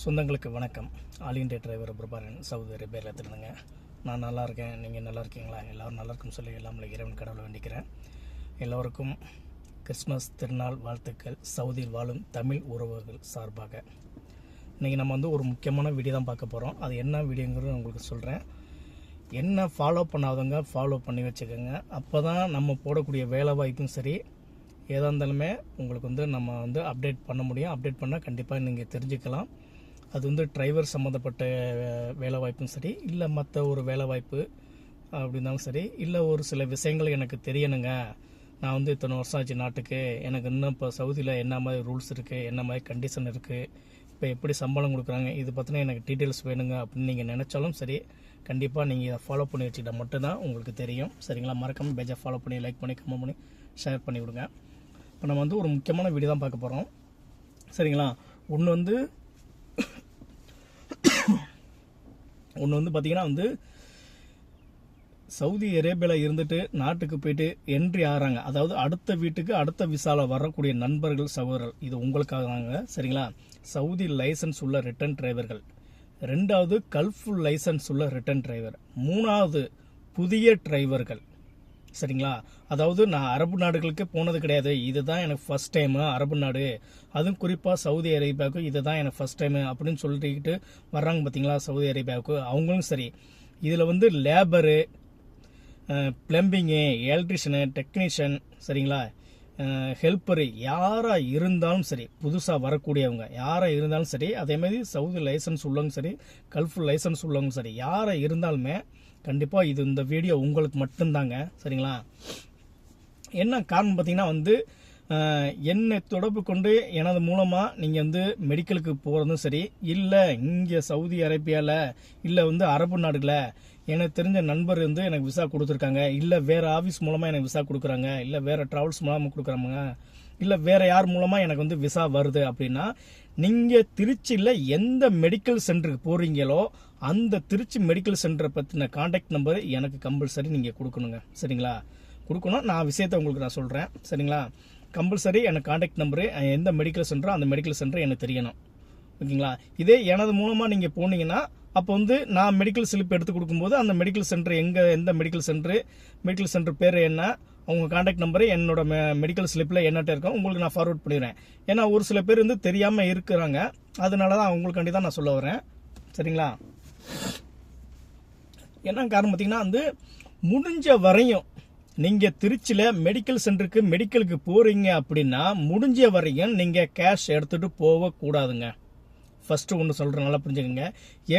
சொந்தங்களுக்கு வணக்கம். All India driver Prabaharan Saudi அரேபியாவில் எடுத்துருந்தேங்க நான் நல்லா இருக்கேன். நீங்கள் நல்லா இருக்கீங்களா? எல்லோரும் நல்லா இருக்குன்னு சொல்லி எல்லாம் இறைவன் கடவுளை வேண்டிக்கிறேன். எல்லோருக்கும் கிறிஸ்மஸ் திருநாள் வாழ்த்துக்கள். சவுதியில் வாழும் தமிழ் உறவுகள் சார்பாக. இன்றைக்கி நம்ம வந்து ஒரு முக்கியமான வீடியோ தான் பார்க்க போகிறோம் அது என்ன வீடியோங்கிறது உங்களுக்கு சொல்கிறேன் என்ன ஃபாலோ பண்ணாதவங்க ஃபாலோ பண்ணி வச்சுக்கோங்க. அப்போ தான் நம்ம போடக்கூடிய வேலை வாய்ப்பும் சரி ஏதா இருந்தாலுமே உங்களுக்கு வந்து நம்ம வந்து அப்டேட் பண்ண முடியும். அப்டேட் பண்ணால் கண்டிப்பாக நீங்கள் தெரிஞ்சுக்கலாம். அது வந்து டிரைவர் சம்மந்தப்பட்ட வே- வேலை வாய்ப்பும் சரி இல்லை மற்ற ஒரு வேலை வாய்ப்பு அப்படின்னாலும் சரி இல்லை ஒரு சில விஷயங்கள் எனக்கு தெரியணுங்க. நான் வந்து இத்தனை வருஷம் ஆச்சு நாட்டுக்கு. எனக்கு இன்னும் இப்போ சவுதியில் என்ன மாதிரி ரூல்ஸ் இருக்குது என்ன மாதிரி கண்டிஷன் இருக்குது இப்போ எப்படி சம்பளம் கொடுக்குறாங்க இது பற்றின எனக்கு டீட்டெயில்ஸ் வேணுங்க அப்படின்னு நீங்கள் நினச்சாலும் சரி கண்டிப்பாக நீங்கள் இதை ஃபாலோ பண்ணி வச்சுக்கிட்டா மட்டும்தான் உங்களுக்கு தெரியும். சரிங்களா? மறக்காமல் பேஜை ஃபாலோ பண்ணி லைக் பண்ணி கமெண்ட் பண்ணி ஷேர் பண்ணி விடுங்க இப்போ நம்ம வந்து ஒரு முக்கியமான வீடியோ தான் பார்க்க போகிறோம் சரிங்களா? ஒன்று வந்து ஒன்று வந்து பார்த்தீங்கன்னா வந்து சவுதி அரேபியாவில் இருந்துட்டு நாட்டுக்கு போயிட்டு என்ட்ரி ஆகிறாங்க. அதாவது அடுத்த வீட்டுக்கு அடுத்த விசாவில் வரக்கூடிய நண்பர்கள் சகோதரர்கள் இது உங்களுக்காக தாங்க சரிங்களா? சவுதி லைசன்ஸ் உள்ள ரிட்டர்ன் டிரைவர்கள் ரெண்டாவது கல்ஃபுல் லைசன்ஸ் உள்ள ரிட்டர்ன் டிரைவர் மூணாவது புதிய டிரைவர்கள் சரிங்களா? அதாவது நான் அரபு நாடுகளுக்கு போனது கிடையாது. இதுதான் எனக்கு ஃபர்ஸ்ட் டைம் அரபு நாடு. அதுவும் குறிப்பாக சவுதி அரேபியாவுக்கு இதுதான் எனக்கு ஃபர்ஸ்ட் டைமு அப்படின்னு சொல்லிட்டு வர்றாங்க பார்த்தீங்களா சவுதி அரேபியாவுக்கு. அவங்களும் சரி. இதில் வந்து லேபரு பிளம்பிங்கு எலக்ட்ரிஷியனு டெக்னீஷியன் சரிங்களா? ஹெல்ப்பரு யாராக இருந்தாலும் சரி புதுசாக வரக்கூடியவங்க. யாராக இருந்தாலும் சரி அதே மாதிரி சவுதி லைசன்ஸ் உள்ளவங்க சரி கல்ஃபுல் லைசன்ஸ் உள்ளவங்க சரி யாராக இருந்தாலுமே கண்டிப்பாக இது இந்த வீடியோ உங்களுக்கு மட்டும்தாங்க. சரிங்களா? என்ன காரணம் பார்த்தீங்கன்னா வந்து என்னை தொடர்பு கொண்டு எனது மூலமாக நீங்கள் வந்து மெடிக்கலுக்கு போகிறதும் சரி இல்லை இங்கே சவுதி அரேபியாவில் இல்லை வந்து அரபு நாடுகளில் எனக்கு தெரிஞ்ச நண்பர் வந்து எனக்கு விசா கொடுத்துருக்காங்க. இல்லை வேறு ஆஃபீஸ் மூலமாக எனக்கு விசா கொடுக்குறாங்க. இல்லை வேறு ட்ராவல்ஸ் மூலமாக கொடுக்குறாங்க. இல்லை வேறு யார் மூலமாக எனக்கு வந்து விசா வருது அப்படின்னா நீங்கள் திருச்சியில் எந்த மெடிக்கல் சென்டருக்கு போகிறீங்களோ அந்த திருச்சி மெடிக்கல் சென்டரை பற்றின காண்டாக்ட் நம்பரை எனக்கு கம்பல்சரி நீங்கள் கொடுக்கணுங்க. சரிங்களா? கொடுக்கணும். நான் விஷயத்தை உங்களுக்கு நான் சொல்கிறேன் சரிங்களா? கம்பல்சரி எனக்கு காண்டாக்ட் நம்பரு எந்த மெடிக்கல் சென்டரோ அந்த மெடிக்கல் சென்டர் எனக்கு தெரியணும். ஓகேங்களா? இதே எனது மூலமாக நீங்கள் போனீங்கன்னா அப்போ வந்து நான் மெடிக்கல் ஸ்லிப் எடுத்து கொடுக்கும்போது அந்த மெடிக்கல் சென்டர் எங்கே எந்த மெடிக்கல் சென்டரு மெடிக்கல் சென்டர் பேர் என்ன அவங்க காண்டாக்ட் நம்பரு என்னோட மெடிக்கல் ஸ்லிப்பில் என்னட்ட இருக்கும் உங்களுக்கு நான் ஃபார்வர்ட் பண்ணிடுறேன். ஏன்னா ஒரு சில பேர் வந்து தெரியாமல் இருக்கிறாங்க. அதனால தான் அவங்களுக்காண்டி தான் நான் சொல்ல வரேன். சரிங்களா? என்ன காரணம் பார்த்தீங்கன்னா வந்து முடிஞ்ச வரையும் நீங்கள் திருச்சியில் மெடிக்கல் சென்டருக்கு மெடிக்கலுக்கு போகிறீங்க அப்படின்னா முடிஞ்ச வரையும் நீங்கள் கேஷ் எடுத்துகிட்டு போகக்கூடாதுங்க. ஃபஸ்ட்டு ஒன்று சொல்கிறேன் நல்லா புரிஞ்சுக்கோங்க.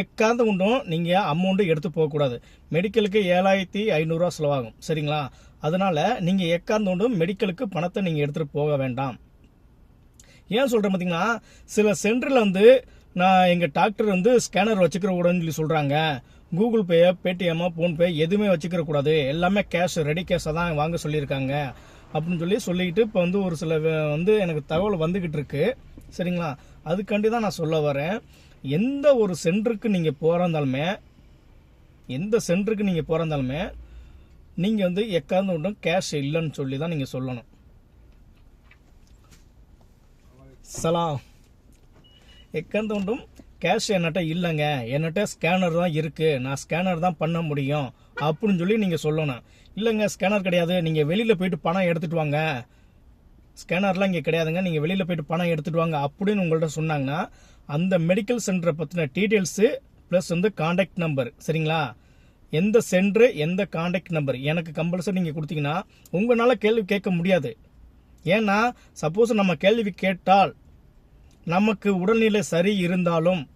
எக்காந்த ஒன்றும் நீங்கள் அமௌண்ட்டு எடுத்து போகக்கூடாது. மெடிக்கலுக்கு ஏழாயிரத்தி ஐநூறுரூவா செலவாகும் சரிங்களா? அதனால் நீங்கள் எக்காந்த ஒன்றும் மெடிக்கலுக்கு பணத்தை நீங்கள் எடுத்துகிட்டு போக வேண்டாம். ஏன் சொல்கிறேன் பார்த்தீங்கன்னா சில சென்டரில் வந்து நான் எங்கள் டாக்டர் வந்து ஸ்கேனர் வச்சுக்கிற கூடாதுன்னு சொல்லி சொல்கிறாங்க கூகுள் பே பேடிஎம்மோ ஃபோன்பே எதுவுமே வச்சுக்கிற கூடாது. எல்லாமே கேஷ் ரெடி கேஷாக தான் வாங்க சொல்லியிருக்காங்க. அப்படின்னு சொல்லி சொல்லிட்டு இப்போ வந்து ஒரு சில வந்து எனக்கு தகவல் வந்துக்கிட்டு இருக்கு. சரிங்களா? அதுக்காண்டி தான் நான் சொல்ல வரேன். எந்த ஒரு சென்டருக்கு நீங்கள் போகிறாந்தாலுமே எந்த சென்டருக்கு நீங்கள் போகிறாந்தாலுமே நீங்கள் வந்து எக்காந்து ஒன்றும் கேஷ் இல்லைன்னு சொல்லி தான் நீங்கள் சொல்லணும். சலாம். எக்காந்த ஒன்றும் கேஷ் என்கிட்ட இல்லைங்க. என்கிட்ட ஸ்கேனர் தான் இருக்குது நான் ஸ்கேனர் தான் பண்ண முடியும். அப்படின்னு சொல்லி நீங்கள் சொல்லணும். இல்லைங்க ஸ்கேனர் கிடையாது. நீங்கள் வெளியில் போயிட்டு பணம் எடுத்துகிட்டு வாங்க. ஸ்கேனர்லாம் இங்கே கிடையாதுங்க. நீங்கள் வெளியில் போயிட்டு பணம் எடுத்துகிட்டு வாங்க அப்படின்னு உங்கள்கிட்ட சொன்னாங்கன்னா அந்த மெடிக்கல் சென்டரை பற்றின டீட்டெயில்ஸு ப்ளஸ் வந்து காண்டாக்ட் நம்பர் சரிங்களா? எந்த சென்ட்ரு எந்த காண்டாக்ட் நம்பர் எனக்கு கம்பல்சரி நீங்கள் கொடுத்தீங்கன்னா உங்களால் கேள்வி கேட்க முடியாது. ஏன்னா சப்போஸ் நம்ம கேள்வி கேட்டால் நமக்கு உடல்நிலை சரி இருந்தாலும்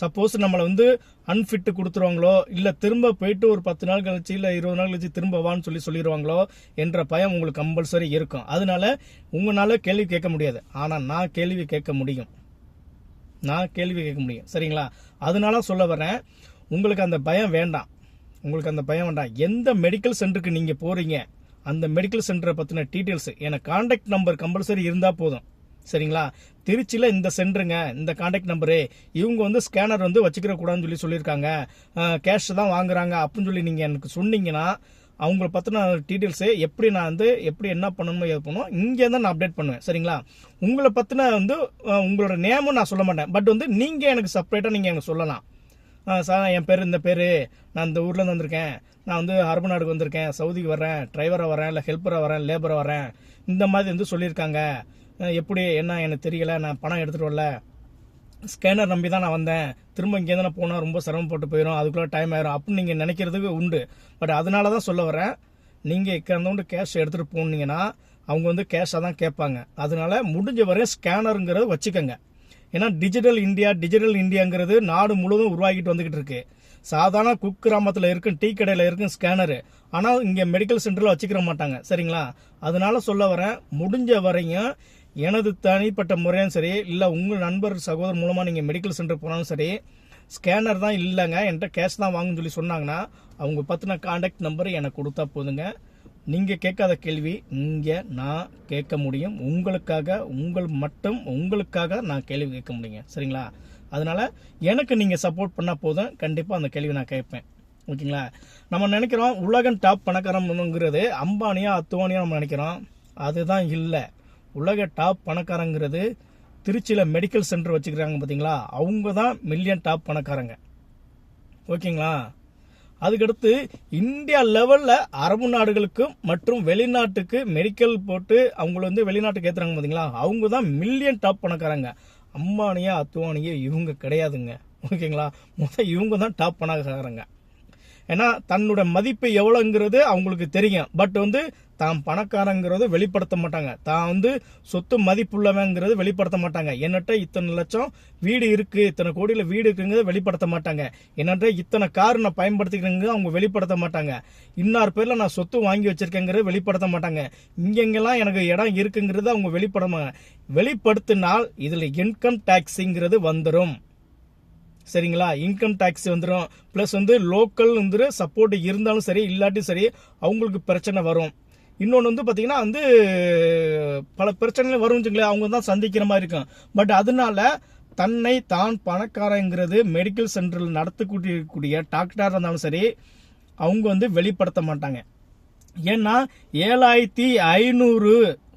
சப்போஸ் நம்மளை வந்து அன்ஃபிட்டு கொடுத்துருவாங்களோ இல்லை திரும்ப போயிட்டு ஒரு பத்து நாள் கழிச்சு இல்லை இருபது நாள் கழிச்சு திரும்ப வான்னு சொல்லி சொல்லிடுவாங்களோ என்ற பயம் உங்களுக்கு கம்பல்சரி இருக்கும். அதனால உங்களால் கேள்வி கேட்க முடியாது. ஆனால் நான் கேள்வி கேட்க முடியும். நான் கேள்வி கேட்க முடியும். சரிங்களா? அதனால சொல்ல வரேன் உங்களுக்கு அந்த பயம் வேண்டாம். உங்களுக்கு அந்த பயம் வேண்டாம். எந்த மெடிக்கல் சென்டருக்கு நீங்கள் போகிறீங்க அந்த மெடிக்கல் சென்டரை பற்றின டீட்டெயில்ஸ் எனக்கு கான்டாக்ட் நம்பர் கம்பல்சரி இருந்தால் போதும். சரிங்களா? திருச்சியில் இந்த சென்டருங்க இந்த காண்டாக்ட் நம்பரு இவங்க வந்து ஸ்கேனர் வந்து வச்சுக்கிற கூடாதுன்னு சொல்லி சொல்லியிருக்காங்க. கேஷ் தான் வாங்குறாங்க அப்படின்னு சொல்லி நீங்கள் எனக்கு சொன்னீங்கன்னா அவங்கள பற்றின டீட்டெயில்ஸு எப்படி நான் வந்து எப்படி என்ன பண்ணணுமோ எது பண்ணணும் இங்கே தான் நான் அப்டேட் பண்ணுவேன். சரிங்களா? உங்களை பற்றின வந்து உங்களோட நேமும் நான் சொல்ல மாட்டேன். பட் வந்து நீங்கள் எனக்கு செப்பரேட்டாக நீங்கள் எனக்கு சொல்லலாம். சார் என் பேர் இந்த பேர். நான் இந்த ஊர்லேருந்து வந்திருக்கேன். நான் வந்து அரபு நாடுக்கு வந்திருக்கேன். சவுதிக்கு வரேன் டிரைவராக வரேன் இல்லை ஹெல்ப்பராக வரேன் லேபராக வரேன் இந்த மாதிரி வந்து சொல்லியிருக்காங்க. எப்படி என்ன எனக்கு தெரியல நான் பணம் எடுத்துகிட்டு வரல. ஸ்கேனர் நம்பி தான் நான் வந்தேன். திரும்ப இங்கேருந்து நான் போனால் ரொம்ப சிரமப்பட்டு போயிடும் அதுக்குள்ளே டைம் ஆயிரும். அப்படின்னு நீங்கள் நினைக்கிறதுக்கு உண்டு. பட் அதனால தான் சொல்ல வரேன் நீங்கள் இக்கறந்தோண்டு கேஷ் எடுத்துகிட்டு போனீங்கன்னா அவங்க வந்து கேஷாக தான் கேட்பாங்க. அதனால முடிஞ்ச வரையும் ஸ்கேனருங்கிறத வச்சுக்கோங்க. ஏன்னா டிஜிட்டல் இந்தியா டிஜிட்டல் இந்தியாங்கிறது நாடு முழுவதும் உருவாகிட்டு வந்துக்கிட்டு இருக்கு. சாதாரண குக் கிராமத்தில் இருக்கும் டீ கடையில் இருக்கும் ஸ்கேனரு ஆனால் இங்கே மெடிக்கல் சென்டரில் வச்சுக்கிற மாட்டாங்க. சரிங்களா? அதனால சொல்ல வரேன் முடிஞ்ச வரையும் எனது தனிப்பட்ட முறையும் சரி இல்லை உங்கள் நண்பர் சகோதரர் மூலமாக நீங்கள் மெடிக்கல் சென்டர் போனாலும் சரி ஸ்கேனர் தான் இல்லைங்க. என்கிட்ட கேஷ் தான் வாங்குன்னு சொல்லி சொன்னாங்கன்னா அவங்க பற்றின காண்டாக்ட் நம்பர் எனக்கு கொடுத்தா போதுங்க. நீங்கள் கேட்காத கேள்வி இங்கே நான் கேட்க முடியும். உங்களுக்காக உங்கள் மட்டும் உங்களுக்காக நான் கேள்வி கேட்க முடியுங்க. சரிங்களா? அதனால் எனக்கு நீங்கள் சப்போர்ட் பண்ணால் போதும். கண்டிப்பாக அந்த கேள்வி நான் கேட்பேன். ஓகேங்களா? நம்ம நினைக்கிறோம் உலகம் டாப் பணக்காரம்ங்கிறது அம்பானியா அத்துவானியா நம்ம நினைக்கிறோம். அதுதான் இல்லை. உலக டாப் பணக்காரங்கிறது திருச்சியில் மெடிக்கல் சென்டர் வச்சுக்கிறாங்க பார்த்தீங்களா அவங்க தான் மில்லியன் டாப் பணக்காரங்க. ஓகேங்களா? அதுக்கடுத்து இந்தியா லெவலில் அரபு நாடுகளுக்கு மற்றும் வெளிநாட்டுக்கு மெடிக்கல் போட்டு அவங்கள வந்து வெளிநாட்டுக்கு ஏற்றுறாங்க பார்த்தீங்களா அவங்க தான் மில்லியன் டாப் பணக்காரங்க. அம்பானியா அத்துவானியா இவங்க கிடையாதுங்க. ஓகேங்களா? முதல் இவங்க தான் டாப் பணக்காரங்க. ஏன்னா தன்னோட மதிப்பு எவ்வளோங்கிறது அவங்களுக்கு தெரியும். பட் வந்து தான் பணக்காரங்கிறது வெளிப்படுத்த மாட்டாங்க. தான் வந்து சொத்து மதிப்புள்ளவங்கிறது வெளிப்படுத்த மாட்டாங்க. என்னட்ட இத்தனை லட்சம் வீடு இருக்குது இத்தனை கோடியில் வீடு இருக்குங்கிறத வெளிப்படுத்த மாட்டாங்க. என்னட்ட இத்தனை கார் நான் பயன்படுத்திக்கிறேங்க அவங்க வெளிப்படுத்த மாட்டாங்க. இன்னார் பேரில் நான் சொத்து வாங்கி வச்சிருக்கேங்கிறத வெளிப்படுத்த மாட்டாங்க. இங்கெங்கெல்லாம் எனக்கு இடம் இருக்குங்கிறத அவங்க வெளிப்பட வெளிப்படுத்தினால் இதில் இன்கம் டேக்ஸிங்கிறது வந்துடும் சரிங்களா? இன்கம் டேக்ஸ் வந்துடும் ப்ளஸ் வந்து லோக்கல் வந்து சப்போர்ட் இருந்தாலும் சரி இல்லாட்டி சரி அவங்களுக்கு பிரச்சனை வரும். இன்னொன்று வந்து பார்த்தீங்கன்னா வந்து பல பிரச்சனைகள் வரும் வச்சுங்களேன். அவங்க தான் சந்திக்கிற மாதிரி இருக்கும். பட் அதனால தன்னை தான் பணக்காரங்கிறது மெடிக்கல் சென்டரில் நடத்தக்கூடிய டாக்டராக இருந்தாலும் சரி அவங்க வந்து வெளிப்படுத்த மாட்டாங்க. ஏன்னா ஏழாயிரத்தி ஐநூறு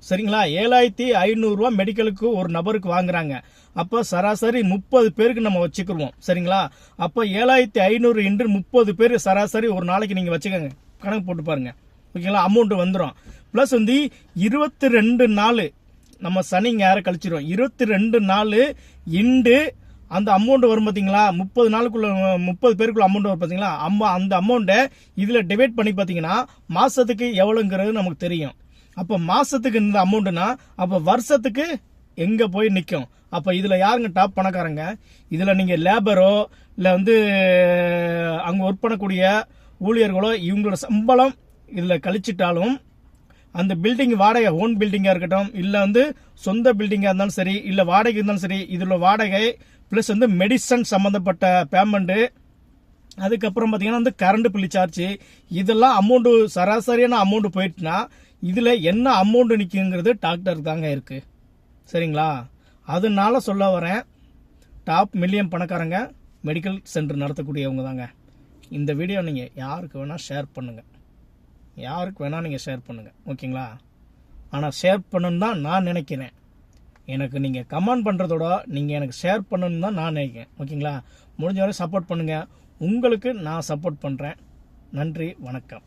சரிங்களா? ஏழாயிரத்தி ஐநூறுரூவா மெடிக்கலுக்கு ஒரு நபருக்கு வாங்குறாங்க. அப்போ சராசரி முப்பது பேருக்கு நம்ம வச்சுக்கிருவோம். சரிங்களா? அப்போ ஏழாயிரத்தி ஐநூறு இன்று முப்பது பேர் சராசரி ஒரு நாளைக்கு நீங்கள் வச்சுக்கோங்க. கணக்கு போட்டு பாருங்க. ஓகேங்களா? அமௌண்ட் வந்துடும் ப்ளஸ் வந்து இருபத்தி ரெண்டு நாள் நம்ம சனி யாரை கழிச்சிடும் இருபத்தி ரெண்டு நாள் இண்டு அந்த அமௌண்ட் வரும் பார்த்தீங்களா முப்பது நாளுக்குள்ள முப்பது பேருக்குள்ள அமௌண்ட் வரும் பார்த்தீங்களா அம்மா அந்த அமௌண்ட்டை இதில் டிவைட் பண்ணி பார்த்தீங்கன்னா மாதத்துக்கு எவ்வளோங்கிறது நமக்கு தெரியும். அப்போ மாதத்துக்கு இந்த அமௌண்ட்டுனா அப்போ வருஷத்துக்கு எங்கே போய் நிற்கும் அப்போ இதில் யாருங்க டாப் பணக்காரங்க? இதில் நீங்கள் லேபரோ இல்லை வந்து அங்கே ஒர்க் பண்ணக்கூடிய ஊழியர்களோ இவங்களோட சம்பளம் இதில் கழிச்சிட்டாலும் அந்த பில்டிங் வாடகை ஓன் பில்டிங்காக இருக்கட்டும் இல்லை வந்து சொந்த பில்டிங்காக இருந்தாலும் சரி இல்லை வாடகை இருந்தாலும் சரி இதில் வாடகை ப்ளஸ் வந்து மெடிசன் சம்மந்தப்பட்ட பேமெண்ட்டு அதுக்கப்புறம் பார்த்தீங்கன்னா வந்து கரண்ட் பில்லு சார்ஜ் இதெல்லாம் அமௌண்ட்டு சராசரியான அமௌண்ட் போயிட்டுனா இதில் என்ன அமௌண்ட் நிற்குங்கிறது டாக்டர் தாங்க இருக்கு. சரிங்களா? அதனால சொல்ல வரேன் டாப் மில்லியன் பணக்காரங்க மெடிக்கல் சென்டர் நடத்தக்கூடியவங்க தாங்க. இந்த வீடியோ நீங்கள் யாருக்கு வேணால் ஷேர் பண்ணுங்கள் யாருக்கு வேணால் நீங்கள் ஷேர் பண்ணுங்கள் ஓகேங்களா? ஆனால் ஷேர் பண்ணணுன்னு தான் நான் நினைக்கிறேன். எனக்கு நீங்கள் கமெண்ட் பண்ணுறதோட நீங்கள் எனக்கு ஷேர் பண்ணணுன்னு தான் நான் நினைக்கிறேன். ஓகேங்களா? முடிஞ்ச வரை சப்போர்ட் பண்ணுங்கள் உங்களுக்கு நான் சப்போர்ட் பண்ணுறேன் நன்றி வணக்கம்.